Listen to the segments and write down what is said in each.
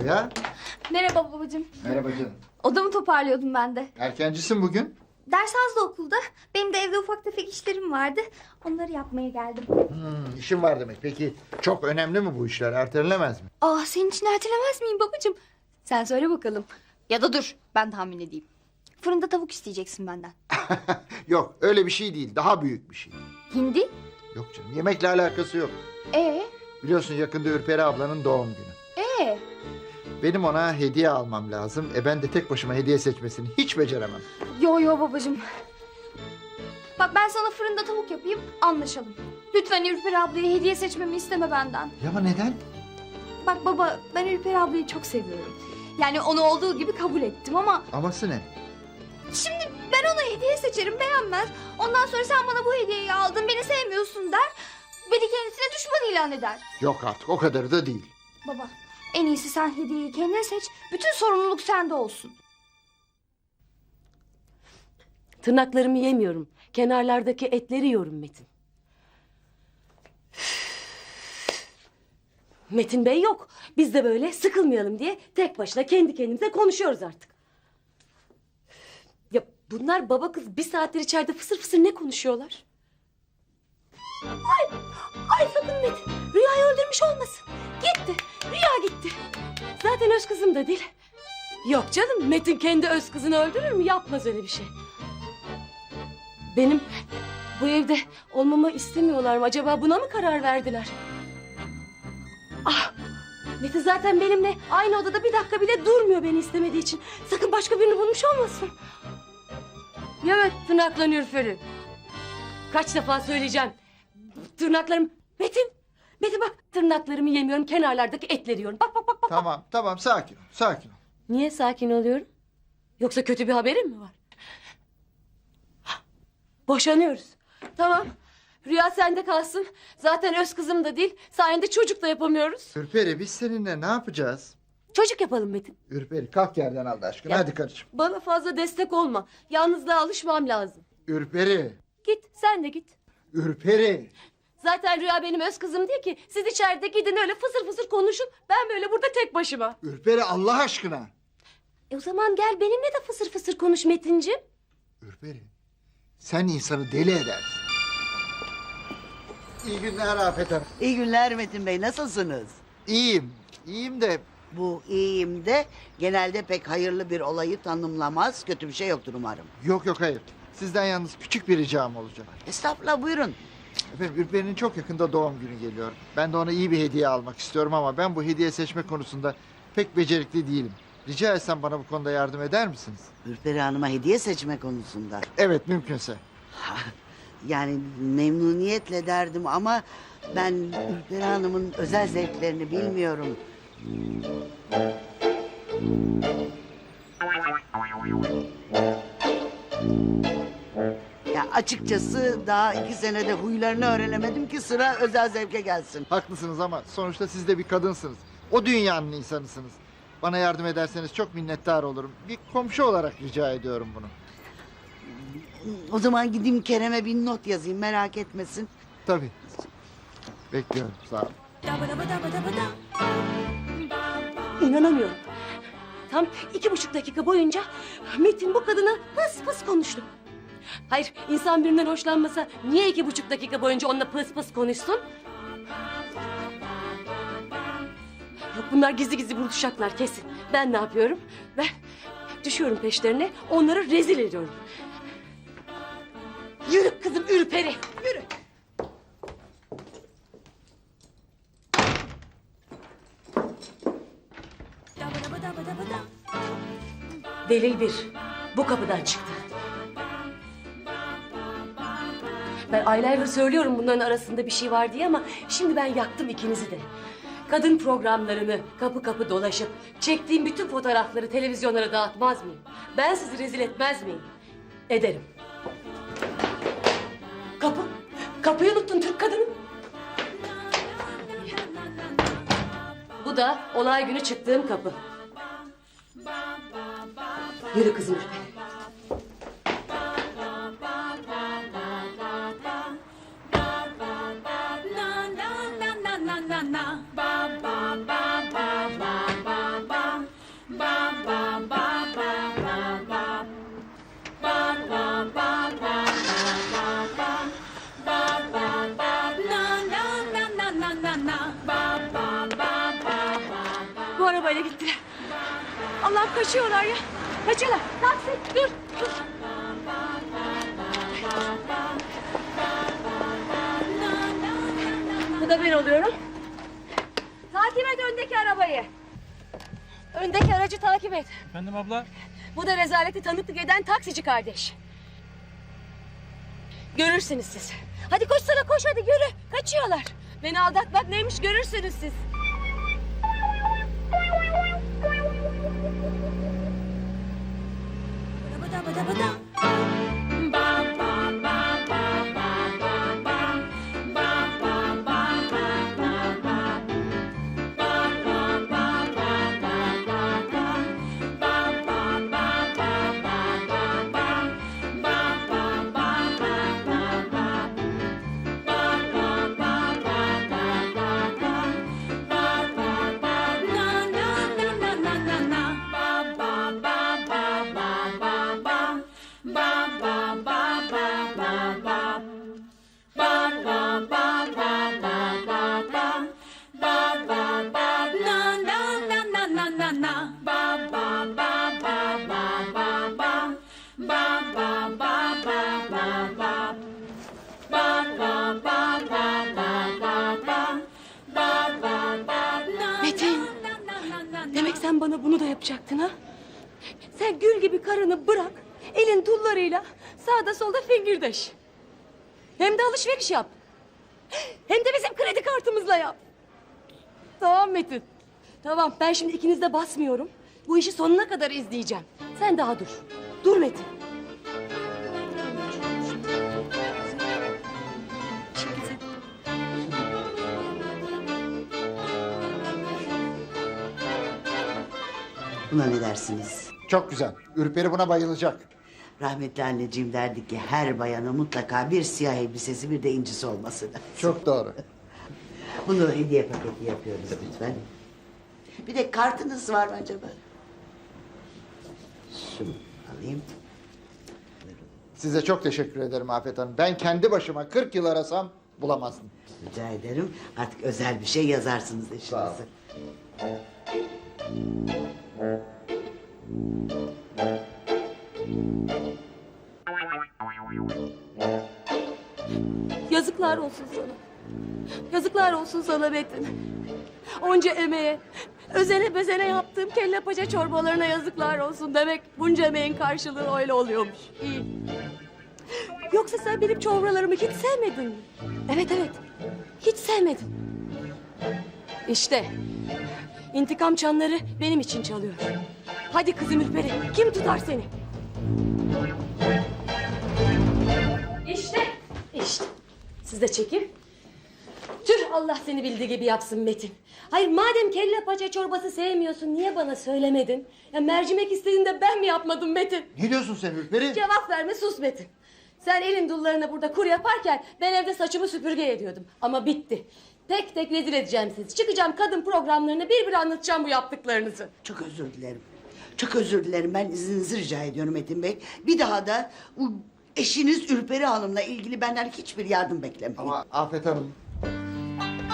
Rüya. Merhaba babacığım. Merhaba canım. Odamı toparlıyordum ben de. Erkencisin bugün. Ders az da okulda. Benim de evde ufak tefek işlerim vardı. Onları yapmaya geldim. Hmm, işin var demek. Peki çok önemli mi bu işler? Ertelenemez mi? Aa senin için ertelemez miyim babacığım? Sen söyle bakalım. Ya da dur ben tahmin edeyim. Fırında tavuk isteyeceksin benden. yok öyle bir şey değil. Daha büyük bir şey. Hindi? Yok canım yemekle alakası yok. Ee? Biliyorsun yakında Ürperi ablanın doğum günü. Ee? Benim ona hediye almam lazım. E ben de tek başıma hediye seçmesini hiç beceremem. Yo yo babacığım. Bak ben sana fırında tavuk yapayım anlaşalım. Lütfen Ürperi ablaya hediye seçmemi isteme benden. Ya ama neden? Bak baba ben Ürperi ablayı çok seviyorum. Yani onu olduğu gibi kabul ettim ama Aması ne? Şimdi ben ona hediye seçerim beğenmez. Ondan sonra sen bana bu hediyeyi aldın beni sevmiyorsun der. Beni kendisine düşman ilan eder. Yok artık o kadarı da değil. Baba en iyisi sen hediyeyi kendine seç. Bütün sorumluluk sende olsun. Tırnaklarımı yemiyorum. Kenarlardaki etleri yiyorum Metin. Metin Bey yok. Biz de böyle sıkılmayalım diye tek başına kendi kendimize konuşuyoruz artık. Ya bunlar baba kız bir saattir içeride fısır fısır ne konuşuyorlar? Ay, ay sakın Metin. Rüyayı öldürmüş olmasın. Gitti. Rüya gitti. Zaten öz kızım da değil. Yok canım Metin kendi öz kızını öldürür mü? Yapmaz öyle bir şey. Benim bu evde olmamı istemiyorlar mı? Acaba buna mı karar verdiler? Ah! Metin zaten benimle aynı odada bir dakika bile durmuyor beni istemediği için. Sakın başka birini bulmuş olmasın. Evet tırnaklanıyor Feri. Kaç defa söyleyeceğim. Tırnaklarım... Metin! Metin bak tırnaklarımı yemiyorum kenarlardaki etleri yiyorum. Bak bak bak bak. Tamam tamam sakin ol sakin ol. Niye sakin oluyorum? Yoksa kötü bir haberim mi var? Boşanıyoruz. Tamam. Rüya sende kalsın. Zaten öz kızım da değil. Sayende çocuk da yapamıyoruz. Ürperi biz seninle ne yapacağız? Çocuk yapalım Metin. Ürperi kalk yerden Allah aşkına Ya- hadi karıcığım. Bana fazla destek olma. Yalnızlığa alışmam lazım. Ürperi. Git sen de git. Ürperi. Zaten Rüya benim öz kızım değil ki. Siz içeride gidin öyle fısır fısır konuşun. Ben böyle burada tek başıma. Ürperi Allah aşkına. E o zaman gel benimle de fısır fısır konuş Metinciğim. Ürperi. Sen insanı deli edersin. İyi günler Afet Hanım. İyi günler Metin Bey, nasılsınız? İyiyim. İyiyim de Bu iyiyim de genelde pek hayırlı bir olayı tanımlamaz. Kötü bir şey yoktur umarım. yok yok hayır. Sizden yalnız küçük bir ricam olacak. Estağfurullah buyurun. Efendim Ürperi'nin çok yakında doğum günü geliyor. Ben de ona iyi bir hediye almak istiyorum ama ben bu hediye seçme konusunda pek becerikli değilim. Rica etsem bana bu konuda yardım eder misiniz? Ürperi Hanım'a hediye seçme konusunda. Evet mümkünse. Yani memnuniyetle derdim ama ben Ürperi Hanım'ın özel zevklerini bilmiyorum. Açıkçası daha iki senede huylarını öğrenemedim ki sıra özel zevke gelsin. Haklısınız ama sonuçta siz de bir kadınsınız. O dünyanın insanısınız. Bana yardım ederseniz çok minnettar olurum. Bir komşu olarak rica ediyorum bunu. O zaman gideyim Kerem'e bir not yazayım merak etmesin. Tabii. Bekliyorum sağ olun. İnanamıyorum. Tam iki buçuk dakika boyunca Metin bu kadına pıs pıs konuştu. Hayır insan birinden hoşlanmasa niye iki buçuk dakika boyunca onunla pıs pıs konuşsun? Yok bunlar gizli gizli buluşacaklar kesin. Ben ne yapıyorum? Ben düşüyorum peşlerine onları rezil ediyorum. Yürü kızım ürperi yürü. Delil bir. Bu kapıdan çıktı. Ben aylardır söylüyorum bunların arasında bir şey var diye ama şimdi ben yaktım ikinizi de. Kadın programlarını kapı kapı dolaşıp çektiğim bütün fotoğrafları televizyonlara dağıtmaz mıyım? Ben sizi rezil etmez miyim? Ederim. Kapı. Kapıyı unuttun Türk kadını. Bu da olay günü çıktığım kapı. Yürü kızım Ürperi. Arabayla gittiler. Allah'ım kaçıyorlar ya. Kaçıyorlar. Taksi dur. dur. Bu da ben oluyorum. Takip et öndeki arabayı. Öndeki aracı takip et. Efendim abla? Bu da rezaleti tanıklık eden taksici kardeş. Görürsünüz siz. Hadi koşsana koş hadi yürü. Kaçıyorlar. Beni aldatmak neymiş görürsünüz siz. 得不到 bana bunu da yapacaktın ha? Sen gül gibi karını bırak. Elin dullarıyla sağda solda fingirdeş. Hem de alışveriş yap. Hem de bizim kredi kartımızla yap. Tamam Metin. Tamam ben şimdi ikiniz de basmıyorum. Bu işi sonuna kadar izleyeceğim. Sen daha dur. Dur Metin. Buna ne dersiniz? Çok güzel. Ürperi buna bayılacak. Rahmetli anneciğim derdi ki her bayana mutlaka bir siyah elbisesi bir de incisi olması lazım. Çok doğru. Bunu hediye paketi yapıyoruz lütfen. Bir de kartınız var mı acaba? Şunu alayım. Size çok teşekkür ederim Afet Hanım. Ben kendi başıma 40 yıl arasam bulamazdım. Rica ederim. Artık özel bir şey yazarsınız Sağ ol. Yazıklar olsun sana. Yazıklar olsun sana Metin. Onca emeğe, özene bezene yaptığım kelle paça çorbalarına yazıklar olsun demek bunca emeğin karşılığı öyle oluyormuş. İyi. Yoksa sen benim çorbalarımı hiç sevmedin mi? Evet evet. Hiç sevmedin. İşte intikam çanları benim için çalıyor. Hadi kızım Ürperi kim tutar seni? İşte, işte. Siz de çekin. Tüh Allah seni bildiği gibi yapsın Metin. Hayır madem kelle paça çorbası sevmiyorsun niye bana söylemedin? Ya mercimek istediğinde ben mi yapmadım Metin? Ne diyorsun sen Ürperi? Cevap verme sus Metin. Sen elin dullarına burada kur yaparken ben evde saçımı süpürge ediyordum. Ama bitti. Tek tek rezil edeceğim sizi. Çıkacağım kadın programlarına bir bir anlatacağım bu yaptıklarınızı. Çok özür dilerim. Çok özür dilerim. Ben izninizi rica ediyorum Metin Bey. Bir daha da bu eşiniz Ürperi Hanım'la ilgili benden hiçbir yardım beklemeyin. Ama Afet Hanım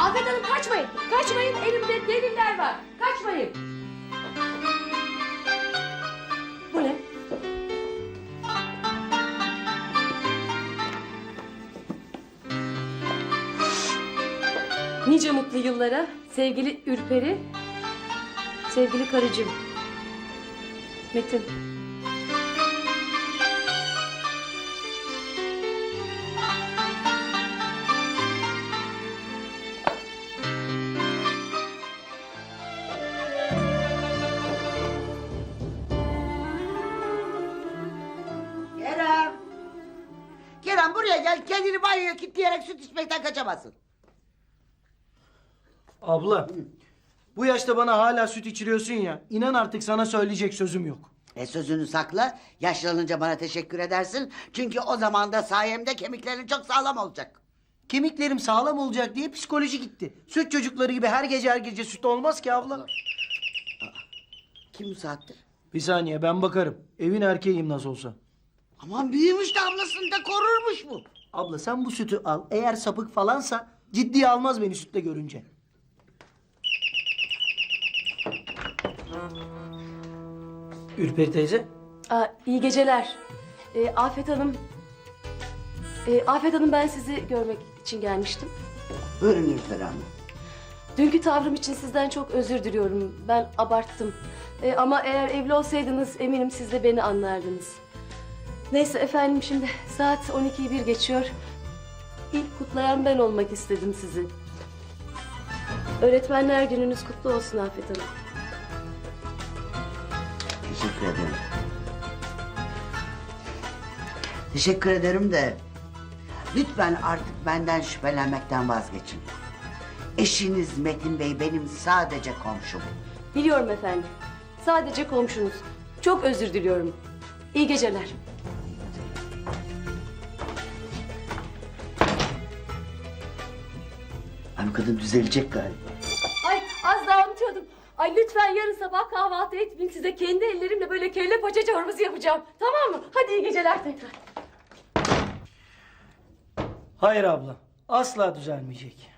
Afet Hanım kaçmayın. Kaçmayın elimde deliller var. Kaçmayın. Bu ne? Nice mutlu yıllara sevgili Ürperi, sevgili karıcığım. Metin. Kerem! Kerem buraya gel. Kendini banyoya kilitleyerek süt içmekten kaçamazsın. Abla. Bu yaşta bana hala süt içiriyorsun ya. İnan artık sana söyleyecek sözüm yok. E sözünü sakla. Yaşlanınca bana teşekkür edersin. Çünkü o zaman da sayemde kemiklerin çok sağlam olacak. Kemiklerim sağlam olacak diye psikoloji gitti. Süt çocukları gibi her gece her gece süt olmaz ki abla. Kim bu saatte? Bir saniye ben bakarım. Evin erkeğiyim nasıl olsa. Aman büyümüş de ablasını da korurmuş bu. Abla sen bu sütü al. Eğer sapık falansa ciddiye almaz beni sütle görünce. Ürperi teyze. Aa, iyi geceler. Ee, Afet Hanım... Ee, Afet Hanım ben sizi görmek için gelmiştim. Buyurun Ürper Hanım. Dünkü tavrım için sizden çok özür diliyorum. Ben abarttım. Ee, ama eğer evli olsaydınız eminim siz de beni anlardınız. Neyse efendim şimdi saat 12'yi bir geçiyor. İlk kutlayan ben olmak istedim sizi. Öğretmenler gününüz kutlu olsun Afet Hanım. Teşekkür ederim. Teşekkür ederim de lütfen artık benden şüphelenmekten vazgeçin. Eşiniz Metin Bey benim sadece komşum. Biliyorum efendim. Sadece komşunuz. Çok özür diliyorum. İyi geceler. Ay bu kadın düzelecek galiba. Ay lütfen yarın sabah kahvaltı etmeyin. Size kendi ellerimle böyle kelle paça çorbası yapacağım. Tamam mı? Hadi iyi geceler tekrar. Hayır abla. Asla düzelmeyecek.